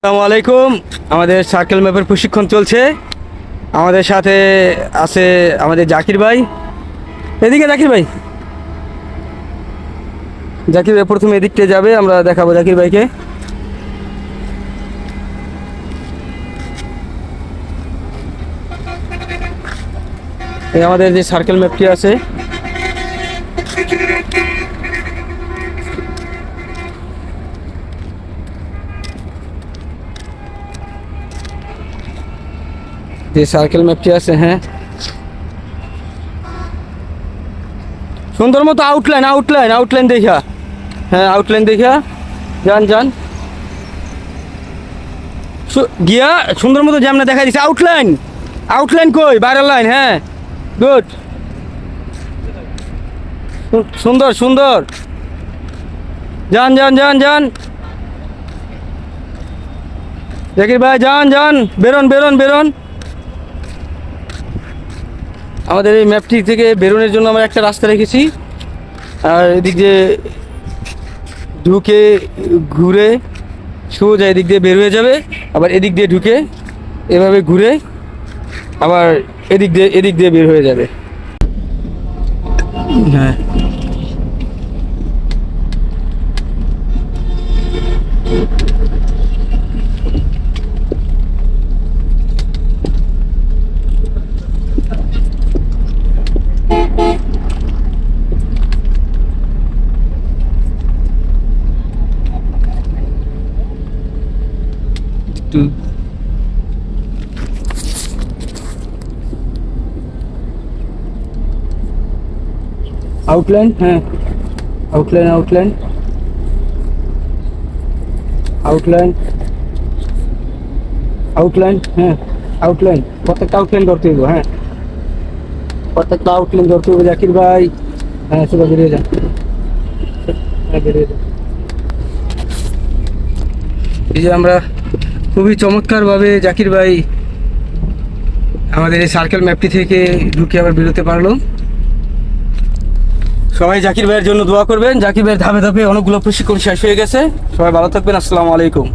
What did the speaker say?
আসসালামু আলাইকুম। আমাদের সার্কেল ম্যাপের প্রশিক্ষণ চলছে। আমাদের সাথে আছে আমাদের জাকির ভাই। এদিকে জাকির ভাই। জাকির ভাই প্রথমে এদিকটা যাবে, আমরা দেখাবো জাকির ভাইকে। এই আমাদের যে সার্কেল ম্যাপটি আছে। যে সার্কেল ম্যাপটি আছে হ্যাঁ সুন্দর মতো আউটলাইন আউটলাইন আউটলাইন দেখা হ্যাঁ আউটলাইন দেখা যান যান গিয়া সুন্দর মতো যেমন দেখা দিচ্ছে আউটলাইন আউটলাইন কই বাইরের লাইন হ্যাঁ গুড সুন্দর সুন্দর যান যান যান যান জাকির ভাই যান যান বেরোন বেরোন বেরোন আমাদের এই ম্যাপটি থেকে বেরোনোর জন্য আমরা একটা রাস্তা রেখেছি। আর এদিক দিয়ে ঢুকে ঘুরে সোজা এদিক দিয়ে বেরোয়ে যাবে, আবার এদিক দিয়ে ঢুকে এভাবে ঘুরে আবার এদিক দিয়ে এদিক দিয়ে বের হয়ে যাবে। হ্যাঁ। একটু আউটলাইন হ্যাঁ আউটলাইন আউটলাইন আউটলাইন আউটলাইন হ্যাঁ আউটলাইন প্রত্যেকটা আউটলাইন ধরতে হইব হ্যাঁ। প্রত্যেকটা আউটলাইন ধরতে হবে জাকির ভাই। হ্যাঁ সোজা বেরিয়ে যান। হ্যাঁ বেরিয়ে যান। এই যে আমরা খুবই চমৎকারভাবে জাকির ভাই আমাদের এই সার্কেল ম্যাপটি থেকে ঢুকে আবার বেরোতে পারল। সবাই জাকির ভাইয়ের জন্য দোয়া করবেন। জাকির ভাইয়ের ধাপে ধাপে অনেকগুলো প্রশিক্ষণ শেষ হয়ে গেছে। সবাই ভালো থাকবেন। আসসালামু আলাইকুম।